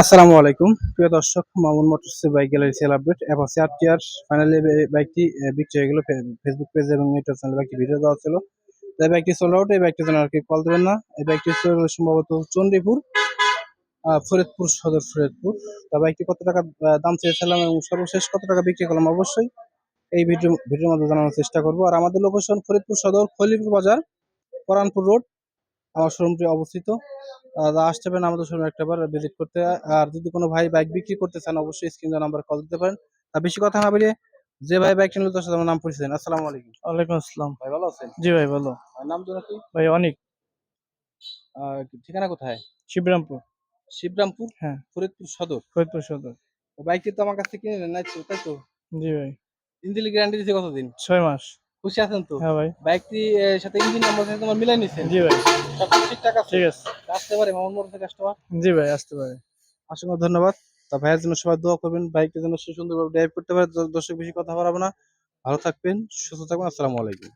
আসসালামু আলাইকুম। প্রিয় দর্শক, Mamun motors bike gallery sale update. Apache R TR finally বাইকটি বিক্রি হয়ে গেল ফেসবুক পেজ এবং ইউটিউব চ্যানেলে বাইকটি ভিডিও দেওয়া ছিল। তো এই বাইকটি সোল্ড আউট এই বাইকটির জন্য আর কি কল দেবেন না। এই বাইকটি সম্ভবত চণ্ডীপুর ফরিদপুর সদর ফরিদপুর। তা বাইকটি কত টাকা দাম চেয়েছিলাম এবং সর্বশেষ কত টাকা বিক্রি করলাম অবশ্যই এই ভিডিও ভিডিওর মধ্যে জানানোর চেষ্টা করব। আর আমাদের লোকেশন ফরিদপুর সদর খলিপুর বাজার পরানপুর রোড আমার শোরুমটি অবস্থিত। আসতে পারেন আমাদের শোরুমে একটা বার ভিজিট করতে। আর যদি কোনো ভাই বাইক বিক্রি করতে চান অবশ্যই স্ক্রিন নাম্বার কল দিতে পারেন। আর বেশি কথা না বলে যে ভাই বাইক কিনলো তার সাথে আমার নাম পরিচয় আসসালামু আলাইকুম। ওয়ালাইকুম আসসালাম। ভাই ভালো আছেন? জি ভাই ভালো। নাম জানো কি? ভাই অনেক। ঠিকানা কোথায়? শিবরামপুর। শিবরামপুর? হ্যাঁ। ফরিদপুর সদর? ফরিদপুর সদর। বাইকটি তো আমার কাছ থেকে কিনে নেন? তো, তাই তো? জি ভাই। ইঞ্জিন গ্যারান্টি দিতে কতদিন? ছয় মাস। খুশি আছেন তো? হ্যাঁ ভাই। বাইকটি টি সাথে ইঞ্জিন নাম্বার সাথে তোমার মিলাই নিছেন জি ভাই। সব ঠিকঠাক আছে। ঠিক আছে। আসতে পারে মামুন মোড় থেকে আসতে কাস্টমার জি ভাই আসতে পারে। অসংখ্য ধন্যবাদ। তা ভাইয়ের জন্য সবাই দোয়া করবেন বাইকের জন্য সে সুন্দরভাবে ড্রাইভ করতে পারে। দর্শক বেশি কথা বাড়াবো না। ভালো থাকবেন সুস্থ থাকবেন। আসসালামু আলাইকুম।